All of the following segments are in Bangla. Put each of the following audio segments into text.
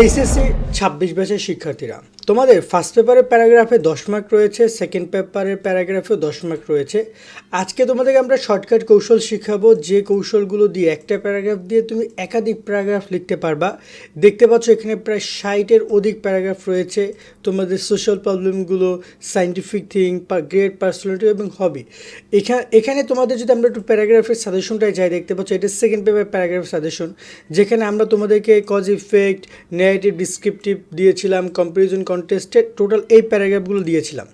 এইচএসসি ছাব্বিশ ব্যাচের শিক্ষার্থীরা। তোমাদের ফার্স্ট পেপারের প্যারাগ্রাফে দশ মার্ক রয়েছে সেকেন্ড পেপারের প্যারাগ্রাফেও দশ মার্ক রয়েছে। আজকে তোমাদেরকে আমরা শর্টকাট কৌশল শিখাবো, যে কৌশলগুলো দিয়ে একটা প্যারাগ্রাফ দিয়ে তুমি একাধিক প্যারাগ্রাফ লিখতে পারবা। দেখতে পাচ্ছ এখানে প্রায় ষাটের অধিক প্যারাগ্রাফ রয়েছে। তোমাদের সোশ্যাল প্রবলেমগুলো সাইন্টিফিক থিং গ্রেট পার্সোনালিটি এবং হবি এখানে এখানে তোমাদের যদি আমরা একটু প্যারাগ্রাফের সাজেশনটাই যাই, দেখতে পাচ্ছ এটা সেকেন্ড পেপার প্যারাগ্রাফ সাজেশন যেখানে আমরা তোমাদেরকে কজ ইফেক্ট নেগেটিভ ডিসক্রিপটিভ দিয়েছিলাম কম্পারিজন কন্টেস্টে টোটাল এই প্যারাগ্রাফগুলো দিয়েছিলাম।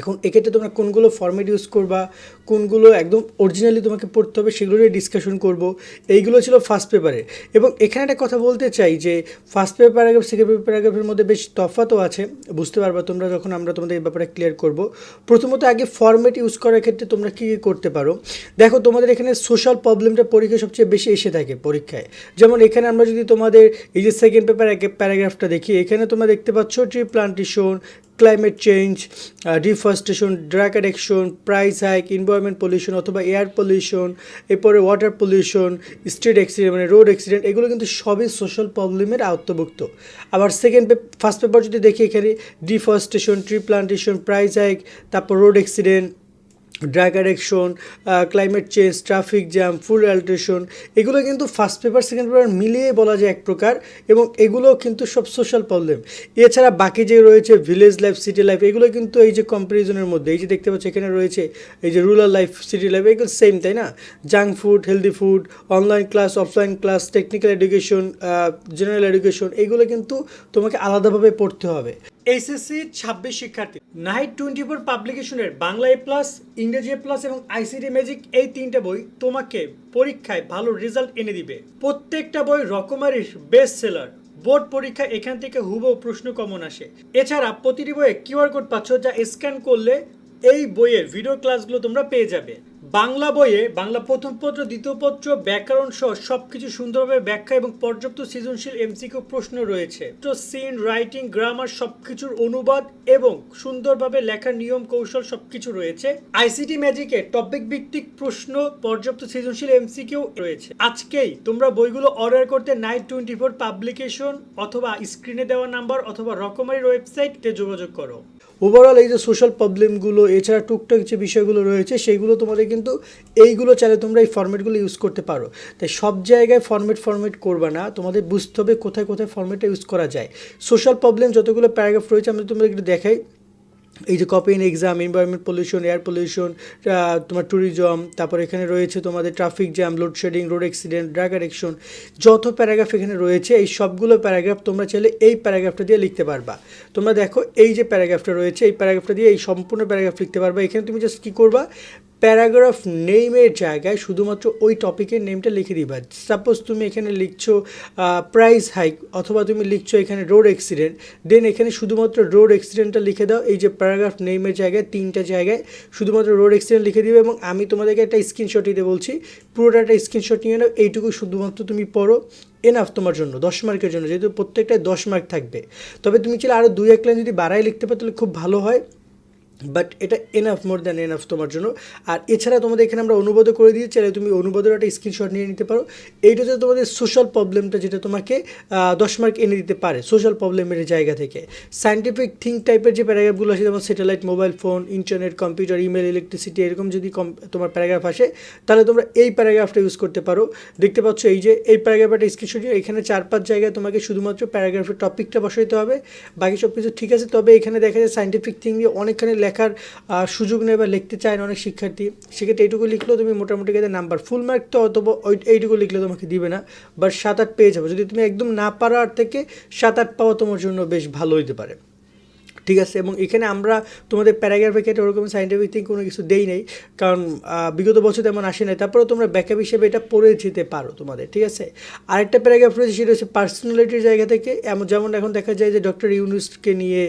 এখন এক্ষেত্রে তোমরা কোনগুলো ফর্মেট ইউজ করবা, কোনগুলো একদম অরিজিনালি তোমাকে পড়তে হবে সেগুলো নিয়ে ডিসকাশন করব। এইগুলো ছিল ফার্স্ট পেপারে এবং এখানে একটা কথা বলতে চাই যে first paper paragraph second paper প্যারাগ্রাফের মধ্যে বেশ তফাতও আছে, বুঝতে পারবা তোমরা যখন আমরা তোমাদের এই ব্যাপারে ক্লিয়ার করব। প্রথমত আগে ফর্মেট ইউজ করার ক্ষেত্রে তোমরা কী কী করতে পারো? দেখো, তোমাদের এখানে সোশ্যাল প্রবলেমটা পরীক্ষায় সবচেয়ে বেশি এসে থাকে পরীক্ষায়। যেমন এখানে আমরা যদি তোমাদের এই যে সেকেন্ড পেপার প্যারাগ্রাফটা দেখি, এখানে তোমরা দেখতে পাচ্ছ tree plantation climate change deforestation drug addiction price hike environment pollution অথবা এয়ার পলিউশন এরপরে ওয়াটার পলিউশন স্ট্রিট অ্যাক্সিডেন্ট মানে রোড অ্যাক্সিডেন্ট এগুলো কিন্তু সবই সোশ্যাল প্রবলেমের আওতাভুক্ত। আবার সেকেন্ড ফার্স্ট পেপার যদি দেখি এখানে deforestation tree plantation price hike তারপর road accident drug addiction climate change traffic jam food adulteration এগুলো কিন্তু ফার্স্ট পেপার সেকেন্ড পেপার মিলিয়ে বলা যায় এক প্রকার এবং এগুলো কিন্তু সব সোশ্যাল প্রবলেম এছাড়া বাকি যে রয়েছে ভিলেজ লাইফ সিটি লাইফ এগুলো কিন্তু এই যে কম্পারিজনের মধ্যে, এই যে দেখতে পাচ্ছ এখানে রয়েছে এই যে রুরাল লাইফ সিটি লাইফ এগুলো সেম তাই না? Junk food healthy food online class offline class technical education general education এগুলো কিন্তু তোমাকে আলাদাভাবে পড়তে হবে। এইচএসসি ছাব্বিশ শিক্ষার্থী। নাইট টোয়েন্টি ফোর পাবলিকেশনের বাংলা এ প্লাস ইংরেজি এ প্লাস এবং আইসিটি ম্যাজিক এই তিনটে বই তোমাকে পরীক্ষায় ভালো রেজাল্ট এনে দিবে। প্রত্যেকটা বই রকমারি বেস্ট সেলার বোর্ড পরীক্ষা এখান থেকে হুবহু প্রশ্ন কমন আসে। এছাড়া প্রতিটি বইয়ে কিউআর কোড পাচ্ছ যা স্ক্যান করলে এই বইয়ের ভিডিও ক্লাসগুলো তোমরা পেয়ে যাবে। বাংলা বইয়ে বাংলা প্রথম পত্র, দ্বিতীয় পত্র, ব্যাকরণ সহ সবকিছু সুন্দরভাবে ব্যাখ্যা এবং পর্যাপ্ত সৃজনশীল এমসিকিউ প্রশ্ন রয়েছে। তো সিন রাইটিং গ্রামার সবকিছুর অনুবাদ এবং সুন্দরভাবে লেখার নিয়ম, কৌশল সবকিছু রয়েছে। আইসিটি ম্যাজিকে টপিক ভিত্তিক প্রশ্ন, পর্যাপ্ত সৃজনশীল এমসিকিউ রয়েছে। আজকেই তোমরা বইগুলো অর্ডার করতে নাইট টোয়েন্টি ফোর পাবলিকেশন অথবা স্ক্রিনে দেওয়া নাম্বার অথবা রকমারি ওয়েবসাইটে যোগাযোগ করো। ওভারঅল এই যে সোশ্যাল প্রবলেমগুলো এছাড়া টুকটাক যে বিষয়গুলো রয়েছে, সেগুলো তোমাদের কিন্তু এইগুলো চাইলে তোমরা এই ফর্মেটগুলো ইউজ করতে পারো। তাই সব জায়গায় ফর্মেট ফর্মেট করবে না। তোমাদের বুঝতে হবে কোথায় কোথায় ফর্মেটটা ইউজ করা যায়। সোশ্যাল প্রবলেম যতগুলো প্যারাগ্রাফ রয়েছে, আমি তোমাদের একটু দেখাই। এই যে copy in exam environment pollution air pollution তোমার ট্যুরিজম তারপর এখানে রয়েছে তোমাদের traffic jam load shedding road accident drug addiction যত প্যারাগ্রাফ এখানে রয়েছে, এই সবগুলো প্যারাগ্রাফ তোমরা চাইলে এই প্যারাগ্রাফটা দিয়ে লিখতে পারবা। তোমরা দেখো, এই যে প্যারাগ্রাফটা রয়েছে, এই প্যারাগ্রাফটা দিয়ে এই সম্পূর্ণ প্যারাগ্রাফ লিখতে পারবা। এখানে তুমি জাস্ট কী করবা? প্যারাগ্রাফ নেমের জায়গায় শুধুমাত্র ওই টপিকের নেমটা লিখে দিবা। সাপোজ তুমি এখানে লিখছো প্রাইস হাইক অথবা তুমি লিখছো এখানে রোড অ্যাক্সিডেন্ট দেন এখানে শুধুমাত্র রোড অ্যাক্সিডেন্টটা লিখে দাও। এই যে প্যারাগ্রাফ নেমের জায়গায়, তিনটা জায়গায় শুধুমাত্র রোড অ্যাক্সিডেন্ট লিখে দিবে এবং আমি তোমাদেরকে একটা স্ক্রিনশট দিতে বলছি। পুরোটা একটা স্ক্রিনশট নিয়ে নাও, এইটুকু শুধুমাত্র তুমি পড়ো। এনাফ তোমার জন্য, দশ মার্কের জন্য, যেহেতু প্রত্যেকটায় দশ মার্ক থাকবে। তবে তুমি চাইলে আরও দুই এক লাইন যদি বাড়াই লিখতে পারো, তাহলে খুব ভালো হয়। বাট এটা এনাফ মোর দ্যান এনাফ তোমার জন্য। আর এছাড়া তোমাদের এখানে আমরা অনুবাদও করে দিয়েছি, চাইলে তুমি অনুবাদের একটা স্ক্রিনশট নিয়ে নিতে পারো। এইটা হচ্ছে তোমাদের সোশ্যাল প্রবলেমটা যেটা তোমাকে দশ মার্ক এনে দিতে পারে সোশ্যাল প্রবলেমের জায়গা থেকে। সায়েন্টিফিক থিঙ্ক টাইপের যে প্যারাগ্রাফগুলো আছে, যেমন satellite mobile phone internet computer email electricity এরকম যদি কম তোমার প্যারাগ্রাফ আসে, তাহলে তোমরা এই প্যারাগ্রাফটা ইউজ করতে পারো। দেখতে পাচ্ছ এই যে, এই প্যারাগ্রাফটা স্ক্রিনশট এখানে চার পাঁচ জায়গায় তোমাকে শুধুমাত্র প্যারাগ্রাফের টপিকটা বসাইতে হবে। বাকি সব কিছু ঠিক আছে, তবে এখানে দেখা যায় সায়েন্টিফিক থিং নিয়ে অনেকখানি লেখার সুযোগ নেই বা লিখতে চায় না অনেক শিক্ষার্থী, সেক্ষেত্রে এইটুকু লিখলেও তুমি মোটামুটি কাজে নাম্বার ফুল মার্ক তো অথবা এইটুকু লিখলে তোমাকে দিবে না বাট সাত আট পেয়ে যাবে। যদি তুমি একদম না পারার থেকে সাত আট পাওয়া তোমার জন্য বেশ ভালো হইতে পারে। ঠিক আছে, এবং এখানে আমরা তোমাদের প্যারাগ্রাফের ক্ষেত্রে ওরকম সাইন্টিফিক থিং কোনো কিছু দেই নাই, কারণ বিগত বছর তেমন আসে নাই। তারপরেও তোমরা ব্যাকআপ হিসেবে এটা পড়ে যেতে পারো তোমাদের, ঠিক আছে? আরেকটা প্যারাগ্রাফ রয়েছে, সেটা হচ্ছে পার্সোনালিটির জায়গা থেকে। এমন যেমন এখন দেখা যায় যে ডক্টর ইউনুসকে নিয়ে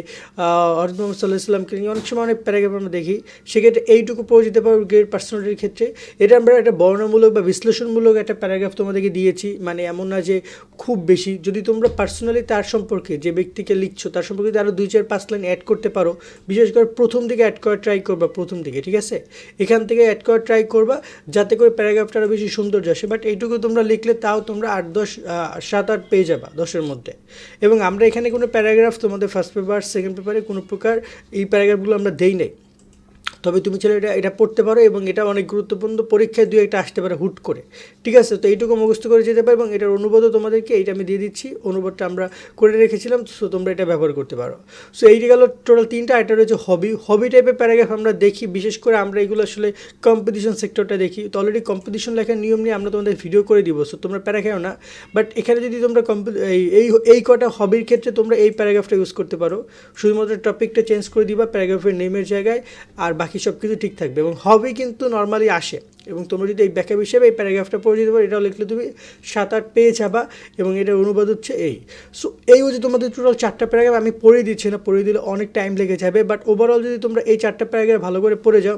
হরত মোহাম্মদ সাল্লাহ ইসলামকে নিয়ে অনেক সময় অনেক প্যারাগ্রাফ আমরা দেখি। সেক্ষেত্রে এইটুকু পড়ে যেতে পারো গ্রেট পার্সোনালিটির ক্ষেত্রে। এটা আমরা একটা বর্ণমূলক বা বিশ্লেষণমূলক একটা প্যারাগ্রাফ তোমাদেরকে দিয়েছি। মানে এমন না যে খুব বেশি। যদি তোমরা পার্সোনালি তার সম্পর্কে যে ব্যক্তিকে লিখছো, তার সম্পর্কে আরও দুই চার পাঁচ লাইন লাইন অ্যাড করতে পারো। বিশেষ করে প্রথম দিকে অ্যাড করা ট্রাই করবা, প্রথম দিকে, ঠিক আছে? এখান থেকে অ্যাড করা ট্রাই করবা, যাতে করে প্যারাগ্রাফটা আরও বেশি সৌন্দর্য আসে। বাট এইটুকু তোমরা লিখলে তাও তোমরা আট, দশ সাত, আট পেয়ে যাবা দশের মধ্যে। এবং আমরা এখানে কোনো প্যারাগ্রাফ তোমাদের ফার্স্ট পেপার সেকেন্ড পেপারে কোনো প্রকার এই প্যারাগ্রাফগুলো আমরা দেই নাই। তবে তুমি চাইলে এটা এটা পড়তে পারো এবং এটা অনেক গুরুত্বপূর্ণ পরীক্ষায় দু একটা আসতে পারে হুট করে। ঠিক আছে? তো এইটুকু মুখস্থ করে যেতে পারো এবং এটার অনুবাদও তোমাদেরকে, এইটা আমি দিয়ে দিচ্ছি। অনুবাদটা আমরা করে রেখেছিলাম সো তোমরা এটা ব্যবহার করতে পারো। সো এইটা গেল টোটাল তিনটা এটা রয়েছে হবি হবি টাইপের প্যারাগ্রাফ আমরা দেখি, বিশেষ করে আমরা এগুলো আসলে কম্পিটিশন সেক্টরটা দেখি। তো অলরেডি কম্পিটিশন লেখার নিয়ম নিয়ে আমরা তোমাদের ভিডিও করে দিব সো তোমরা প্যারা খেও না। বাট এখানে যদি তোমরা এই এই কটা হবির ক্ষেত্রে তোমরা এই প্যারাগ্রাফটা ইউজ করতে পারো। শুধুমাত্র টপিকটা চেঞ্জ করে দিবা প্যারাগ্রাফের নেমের জায়গায়, আর বাকি সব কিছু ঠিক থাকবে এবং হবি কিন্তু নর্মালি আসে। এবং তোমরা যদি এই ব্যাকআপ হিসেবে এই প্যারাগ্রাফটা পড়ে দিতে পারো, এটাও লিখলে তুমি সাত আট পেয়ে যাবা এবং এটার অনুবাদ হচ্ছে এই। সো এই হচ্ছে তোমাদের টোটাল চারটা প্যারাগ্রাফ আমি পড়ে দিচ্ছি না পড়ে দিলে অনেক টাইম লেগে যাবে বাট ওভারঅল যদি তোমরা এই চারটা প্যারাগ্রাফ ভালো করে পড়ে যাও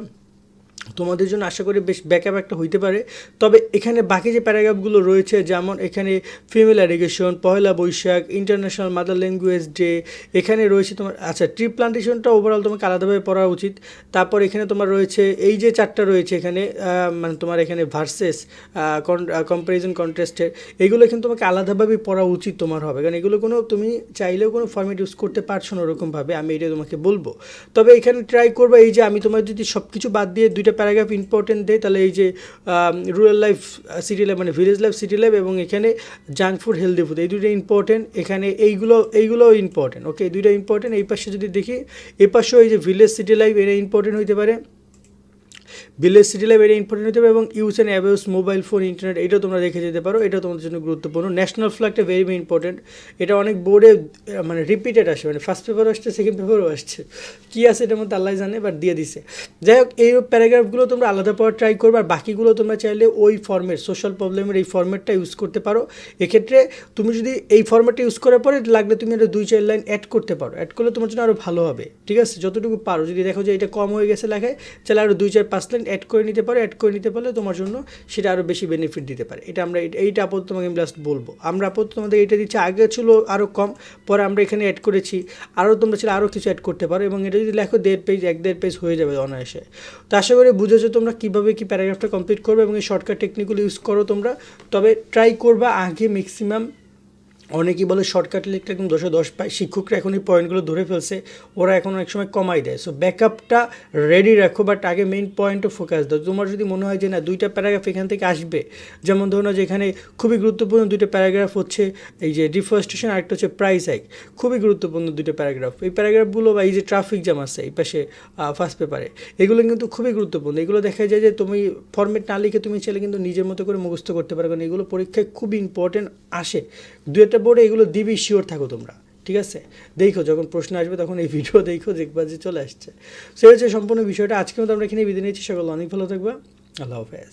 তোমাদের জন্য আশা করি বেশ ব্যাকআপ একটা হইতে পারে। তবে এখানে বাকি যে প্যারাগ্রাফগুলো রয়েছে, যেমন এখানে female education Poila Baisakh international mother language day এখানে রয়েছে তোমার আচ্ছা ট্রি প্লান্টেশনটা ওভারঅল তোমাকে আলাদাভাবে পড়া উচিত। তারপর এখানে তোমার রয়েছে, এই যে চারটা রয়েছে এখানে মানে তোমার এখানে ভার্সেস কম্পারিজন কন্টেস্টের এগুলো কিন্তু তোমাকে আলাদাভাবে পড়া উচিত তোমার হবে। কারণ এগুলো কোনো, তুমি চাইলেও কোনো ফর্মেট ইউজ করতে পারছ না ওরকমভাবে, আমি এটা তোমাকে বলব। তবে এখানে ট্রাই করবে এই যে আমি তোমার যদি সব কিছু বাদ দিয়ে দুইটা প্যারাগ্রাফ ইম্পর্টেন্ট দেয়, তাহলে এই যে রুরাল লাইফ সিটি লাইফ মানে ভিলেজ লাইফ সিটি লাইফ এবং এখানে জাঙ্ক ফুড হেলদি ফুড এই দুটো ইম্পর্টেন্ট এখানে এইগুলো, এইগুলোও ইম্পর্টেন্ট ওকে এই দুইটা ইম্পর্টেন্ট এই পাশে যদি দেখি, এ পাশেও এই যে ভিলেজ সিটি লাইফ এটা ইম্পর্টেন্ট হইতে পারে। ভিলেজ সিটি লাইফ এটা ইম্পর্টেন্ট হতে হবে এবং use and abuse mobile phone, internet, এটাও তোমরা রেখে যেতে পারো। এটা তোমাদের জন্য গুরুত্বপূর্ণ। ন্যাশনাল ফ্ল্যাগটা ভেরি ভেরি ইম্পর্টেন্ট এটা অনেক বোর্ডে মানে রিপিটেড আসে মানে ফার্স্ট পেপারও আসছে সেকেন্ড পেপারও আসছে। কী আছে এটার মধ্যে আল্লাহ জানে বাট দিয়ে দিছে। যাই হোক, এই প্যারাগ্রাফগুলো তোমরা আলাদা পড়া ট্রাই করবে, আর বাকিগুলো তোমরা চাইলে ওই ফর্মেট সোশ্যাল প্রবলেমের এই ফর্মেটটা ইউজ করতে পারো। এক্ষেত্রে তুমি যদি এই ফর্মেটটা ইউজ করার পরে লাগলে তুমি এটা দুই, চার লাইন অ্যাড করতে পারো। অ্যাড করলে তোমার জন্য আরও ভালো হবে। ঠিক আছে? যতটুকু পারো। যদি দেখো যে এটা কম হয়ে গেছে লেখায়, তাহলে আরও দুই, চার, পাঁচ লাইন অ্যাড করে নিতে পারো অ্যাড করে নিতে পারলে তোমার জন্য সেটা আরও বেশি বেনিফিট দিতে পারে। এটা আমরা এই- এইটা আপাতত তোমাকে আমি লাস্ট বলব। আমরা আপাতত তোমাদের এটা দিচ্ছি, আগে ছিল আরও কম, পরে আমরা এখানে অ্যাড করেছি। আরও তোমরা ছিল আরও কিছু অ্যাড করতে পারো এবং এটা যদি লেখো দেড় পেজ এক দেড় পেজ হয়ে যাবে অনায়াসে। তো আশা করি বুঝেছ তোমরা কীভাবে কী প্যারাগ্রাফটা কমপ্লিট করবে এবং এই শর্টকাট টেকনিকগুলো ইউজ করো তোমরা। তবে ট্রাই করবা আগে ম্যাক্সিমাম অনেকেই বলে শর্টকাট লিখতে একদম দশে দশ পায় শিক্ষকরা এখন এই পয়েন্টগুলো ধরে ফেলছে, ওরা এখন অনেক সময় কমাই দেয়। সো ব্যাকআপটা রেডি রাখো বাট আগে মেইন পয়েন্টে ফোকাস দাও। তোমার যদি মনে হয় যে না, দুইটা প্যারাগ্রাফ এখান থেকে আসবে, যেমন ধরো না যে এখানে খুবই গুরুত্বপূর্ণ দুইটা প্যারাগ্রাফ হচ্ছে এই যে ডিফরেস্টেশন আরেকটা হচ্ছে প্রাইস হাইক খুবই গুরুত্বপূর্ণ দুইটা প্যারাগ্রাফ এই প্যারাগ্রাফগুলো বা এই যে ট্রাফিক জ্যাম আছে এই পাশে ফার্স্ট পেপারে এগুলো কিন্তু খুবই গুরুত্বপূর্ণ। এগুলো দেখা যায় যে তুমি ফর্মেট না লিখে তুমি চাইলে কিন্তু নিজের মতো করে মুখস্থ করতে পারো, কারণ এগুলো পরীক্ষায় খুবই ইম্পর্টেন্ট আসে। দু একটা বোর্ডে এগুলো দিবি শিওর থাকো তোমরা, ঠিক আছে? দেখো, যখন প্রশ্ন আসবে তখন এই ভিডিও দেখো, দেখবা যে চলে আসছে। সে হচ্ছে সম্পূর্ণ বিষয়টা। আজকে মতো আমরা এখানে বিদায় নিচ্ছি। সকল অনেক ভালো থাকবা। আল্লাহ হাফেজ।